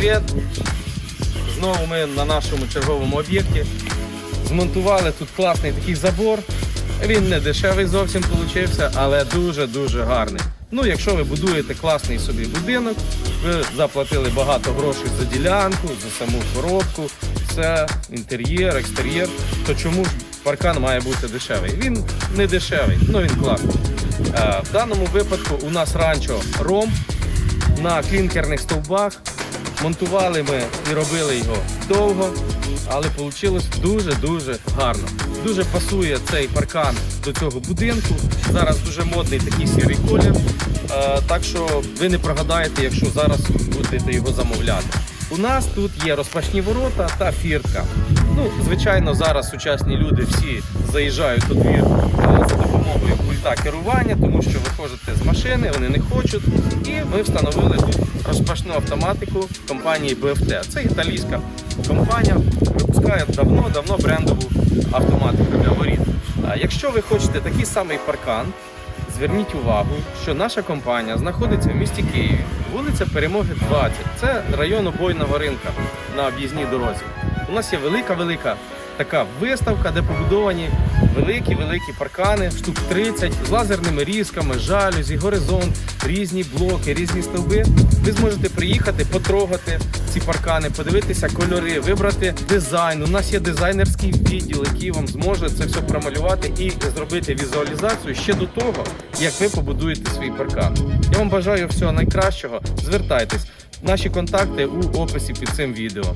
привіт! Знову ми на нашому черговому об'єкті. Змонтували тут класний такий забор. Він не дешевий зовсім получився, але дуже-дуже гарний. Ну, якщо ви будуєте класний собі будинок, ви заплатили багато грошей за ділянку, за саму коробку, все, інтер'єр, екстер'єр, то чому ж паркан має бути дешевий? Він не дешевий, ну він класний. Е, В даному випадку у нас ранчо Ром на клінкерних стовбах. Монтували ми і робили його довго, але вийшло дуже-дуже гарно. Дуже пасує цей паркан до цього будинку. Зараз дуже модний такий сірий колір. Е, так що ви не прогадаєте, якщо зараз будете його замовляти. У нас тут є розпашні ворота та фіртка. Ну, звичайно, зараз сучасні люди всі заїжджають у двір е, за допомогою пульта керування, тому що виходите з машини, вони не хочуть. І ми встановили тут розпашну автоматику компанії BFT. Це італійська компанія, випускає давно-давно брендову автоматику для воріт. Якщо ви хочете такий самий паркан, Зверніть увагу, що наша компанія знаходиться в місті Києві, вулиця Перемоги 20. Це район обойного ринка на об'їзній дорозі. У нас є велика-велика така виставка, де побудовані великі-великі паркани, штук 30 з лазерними різками, жалюзі, горизонт, різні блоки, різні стовби. Ви зможете приїхати, потрогати ці паркани, подивитися кольори, вибрати дизайн. У нас є дизайнерський відділ, який вам зможе це все промалювати і зробити візуалізацію ще до того, як ви побудуєте свій паркан. Я вам бажаю всього найкращого. Звертайтесь. Наші контакти у описі під цим відео.